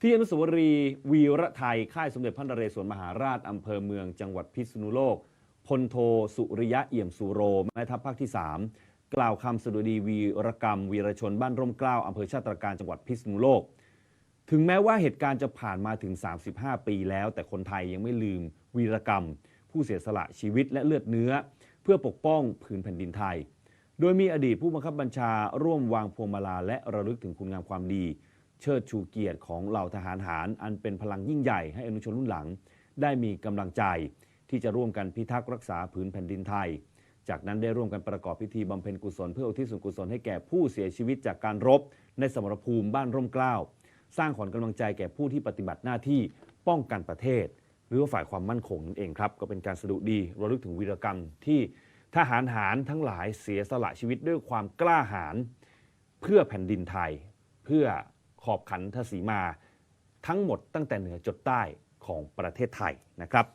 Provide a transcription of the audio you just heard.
ที่อนุสาวรีย์วีระไทย ค่ายสมเด็จพระนเรศวรมหาราชอำเภอเมืองจังหวัดพิษณุโลกพลโทสุริยะเอี่ยมสุโรแม่ทัพภาคที่ 3 กล่าวคำสดุดีวีรกรรม วีรชนบ้านร่มเกล้าอำเภอชาติตรการจังหวัดพิษณุโลก ถึงแม้ว่าเหตุการณ์จะผ่านมาถึง 35 ปีแล้ว แต่คนไทยยังไม่ลืมวีรกรรม ผู้เสียสละชีวิตและเลือดเนื้อ เพื่อปกป้องผืนแผ่นดินไทย โดยมีอดีตผู้บังคับบัญชาร่วมวางพวงมาลาและระลึกถึงคุณงามความดี เชิดชูเกียรติของเหล่าทหารหาร อันเป็นพลังยิ่งใหญ่ให้อนุชนรุ่นหลัง ได้มีกำลังใจ ที่จะร่วมกันพิทักษ์รักษาผืนแผ่นดินไทย จากนั้นได้ร่วมกันประกอบพิธีบำเพ็ญกุศลเพื่ออุทิศส่วนกุศลให้แก่ผู้เสียชีวิตจากการรบ ในสมรภูมิบ้านร่มเกล้าสร้างขวัญกำลังใจแก่ผู้ที่ปฏิบัติหน้าที่ป้องกันประเทศ หรือว่าฝ่ายความมั่นคงนั่นเองครับ ก็เป็นการสะดุดีระลึกถึงวีรกรรมที่ทหารหารทั้งหลายเสียสละชีวิตด้วยความกล้าหาญเพื่อแผ่นดินไทย เพื่อ ขอบขันทศีมา ทั้งหมดตั้งแต่เหนือจดใต้ของประเทศไทยนะครับ